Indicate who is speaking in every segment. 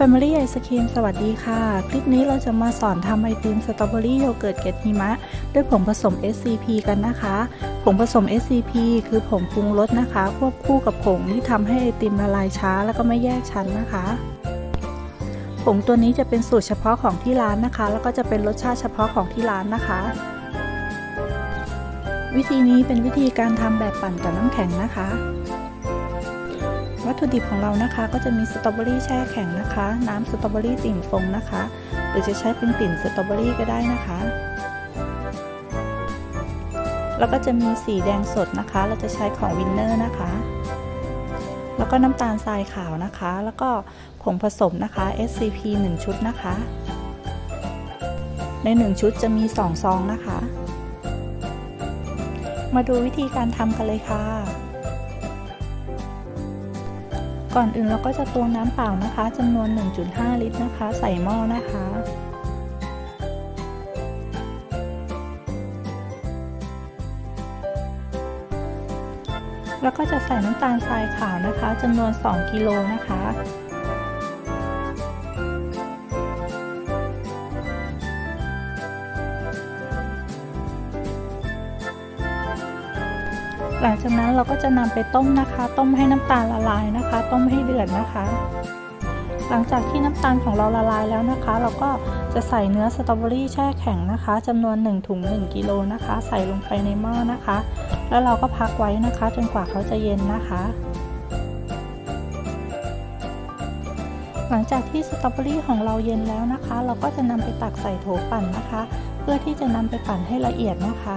Speaker 1: Family Ice Cream สวัสดีค่ะ คลิปนี้เราจะมาสอนทำไอติมสตรอเบอรี่โยเกิร์ตเกล็ดหิมะ ด้วยผงผสม SCP กันนะคะ ผงผสม SCP คือผงปรุงรสนะคะ ควบคู่กับผงที่ทำให้ไอติมละลายช้า แล้วก็ไม่แยกชั้นนะคะ ผงตัวนี้จะเป็นสูตรเฉพาะของที่ร้านนะคะ แล้วก็จะเป็นรสชาติเฉพาะของที่ร้านนะคะ วิธีนี้เป็นวิธีการทำแบบปั่นกับน้ำแข็งนะคะ วัตถุดิบของเรานะคะ ก็จะมีสตรอเบอรี่แช่แข็งนะคะ น้ำสตรอเบอรี่ติ่งฟงนะคะ หรือจะใช้เป็นกลิ่นสตรอเบอรี่ก็ได้นะคะ แล้วก็จะมีสีแดงสดนะคะ เราจะใช้ของวินเนอร์นะคะ แล้วก็น้ำตาลทรายขาวนะคะ แล้วก็ผงผสมนะคะ SCP 1 ชุดนะคะ ใน 1 ชุดจะมี 2 ซองนะคะ มาดูวิธีการทำกันเลยค่ะ ก่อนอื่นเราก็จะตวงน้ำเปล่านะคะจำนวน 1.5 ลิตรนะคะ ใส่หม้อนะคะ แล้วก็จะใส่น้ำตาลทรายขาวนะคะจำนวน 2 กิโลนะคะ หลังจากนั้นเราก็จะนำไปต้มนะคะ ต้มให้น้ำตาลละลายนะคะ ต้มให้เดือดนะคะ หลังจากที่น้ำตาลของเราละลายแล้วนะคะ เราก็จะใส่เนื้อสตรอเบอรี่แช่แข็งนะคะจำนวน 1 ถุง 1 กิโลนะคะ ใส่ลงไปในหม้อนะคะ แล้วเราก็พักไว้นะคะ จนกว่าเขาจะเย็นนะคะ หลังจากที่สตรอเบอรี่ของเราเย็นแล้วนะคะ เราก็จะนำไปตักใส่โถปั่นนะคะ เพื่อที่จะนำไปปั่นให้ละเอียดนะคะ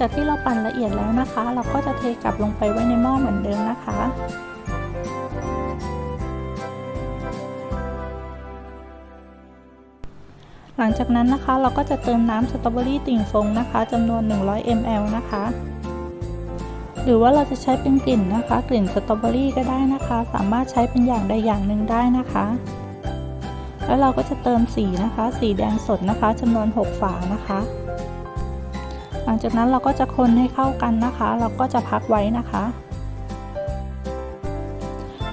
Speaker 1: จากที่เราปั่นละเอียดแล้วนะคะ เราก็จะเทกลับลงไปไว้ในหม้อเหมือนเดิมนะคะหลังจากนั้นนะคะเราก็จะเติมน้ำสตรอเบอรี่ติ่งฟงนะคะจำนวน 100 ml นะคะ หรือว่าเราจะใช้เป็นกลิ่นนะคะ กลิ่นสตรอเบอรี่ก็ได้นะคะ สามารถใช้เป็นอย่างใดอย่างหนึ่งได้นะคะ แล้วเราก็จะเติมสีนะคะ สีแดงสดนะคะจำนวน 6 ฝานะคะ หลังจากนั้นเราก็จะคนให้เข้ากันนะคะ เราก็จะพักไว้นะคะ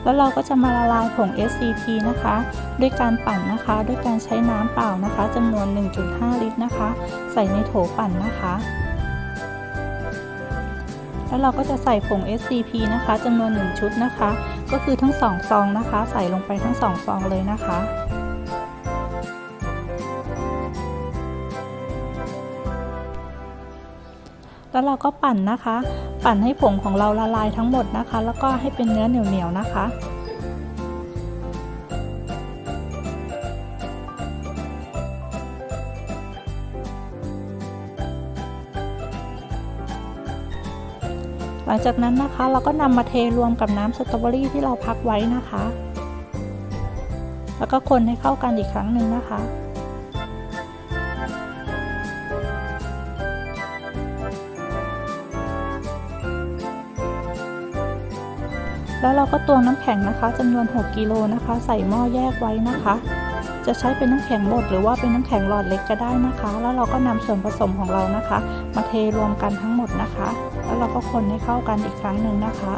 Speaker 1: แล้วเราก็จะมาละลายผง SCP นะคะ ด้วยการปั่นนะคะ ด้วยการใช้น้ำเปล่านะคะจำนวน 1.5 ลิตรนะคะ ใส่ในโถปั่นนะคะ แล้วเราก็จะใส่ผง SCP นะคะจำนวน 1 ชุดนะคะ ก็คือทั้ง 2 ซองนะคะ ใส่ลงไปทั้ง 2 ซองเลยนะคะ แล้วเราก็ปั่นนะคะ ปั่นให้ผงของเราละลายทั้งหมดนะคะ แล้วก็ให้เป็นเนื้อเหนียวๆนะคะหลังจากนั้นนะคะเราก็นำมาเทรวมกับน้ำสตรอเบอรี่ที่เราพักไว้นะคะ แล้วก็คนให้เข้ากันอีกครั้งหนึ่งนะคะ แล้วเราก็ตวงน้ำแข็งนะคะจำนวน 6กิโลนะคะ ใส่หม้อแยกไว้นะคะ จะใช้เป็นน้ำแข็งบดหรือว่าเป็นน้ำแข็งหลอดเล็กก็ได้นะคะ แล้วเราก็นำส่วนผสมของเรานะคะ มาเทรวมกันทั้งหมดนะคะ แล้วเราก็คนให้เข้ากันอีกครั้งหนึ่งนะคะ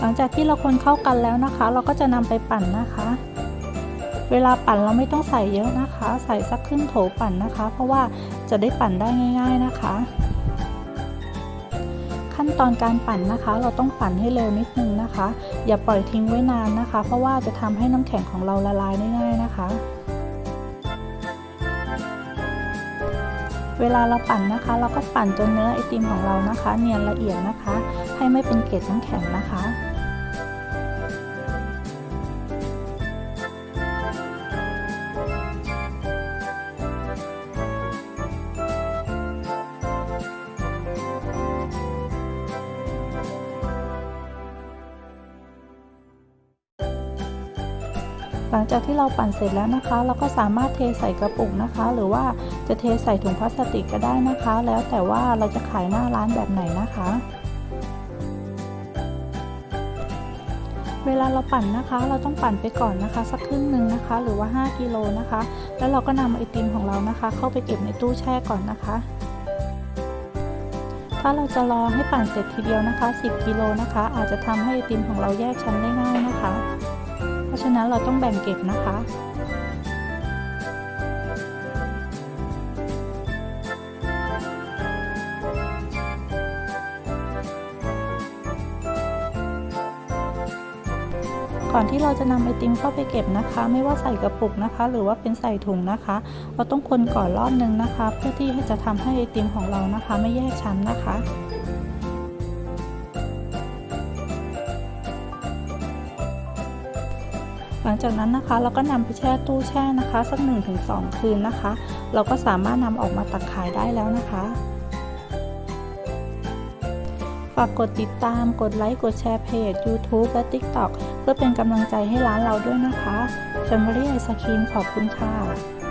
Speaker 1: หลังจากที่เราคนเข้ากันแล้วนะคะ เราก็จะนำไปปั่นนะคะ เวลาปั่นเราไม่ต้องใส่เยอะนะคะ ใส่สักครึ่งโถปั่นนะคะ เพราะว่า จะได้ปั่นได้ง่าย ๆนะคะ ขั้นตอนการปั่นนะคะ เราต้องปั่นให้เร็วนิดนึงนะคะ อย่าปล่อยทิ้งไว้นานนะคะ เพราะว่าจะทำให้น้ำแข็งของเราละลายได้ง่ายนะคะเวลาเราปั่นนะคะ เราก็ปั่นจนเนื้อไอติมของเรานะคะ เนียนละเอียดนะคะ ให้ไม่เป็นเกล็ดน้ำแข็งนะคะ หลังจากที่เราปั่นเสร็จแล้วนะคะ เราก็สามารถเทใส่กระปุกนะคะ หรือว่าจะเทใส่ถุงพลาสติกก็ได้นะคะ แล้วแต่ว่าเราจะขายหน้าร้านแบบไหนนะคะ เวลาเราปั่นนะคะ เราต้องปั่นไปก่อนนะคะ สักครึ่งหนึ่งนะคะ หรือว่า 5กิโลนะคะ แล้วเราก็นำไอติมของเรานะคะ เข้าไปเก็บในตู้แช่ก่อนนะคะถ้าเราจะรอให้ปั่นเสร็จทีเดียวนะคะ 10 กิโลนะคะ อาจจะทำให้ไอติมของเราแยกชั้นได้ง่ายนะคะ ฉะนั้นเราต้องแบ่งเก็บนะคะก่อนที่เราจะนำไอติมเข้าไปเก็บนะคะ ไม่ว่าใส่กระปุกนะคะ หรือว่าเป็นใส่ถุงนะคะ เราต้องคนก่อนรอบนึงนะคะ เพื่อที่จะทำให้ไอติมของเรานะคะ ไม่แยกชั้นนะคะ หลังจากนั้นนะคะเราก็นำไปแช่ตู้แช่นะคะ สัก 1-2 คืนนะคะ เราก็สามารถนำออกมาตักขายได้แล้วนะคะฝากกดติดตาม กดไลค์ กดแชร์เพจ YouTube และ TikTok เพื่อเป็นกำลังใจให้ร้านเราด้วยนะคะ Family Ice Cream ขอบคุณค่ะ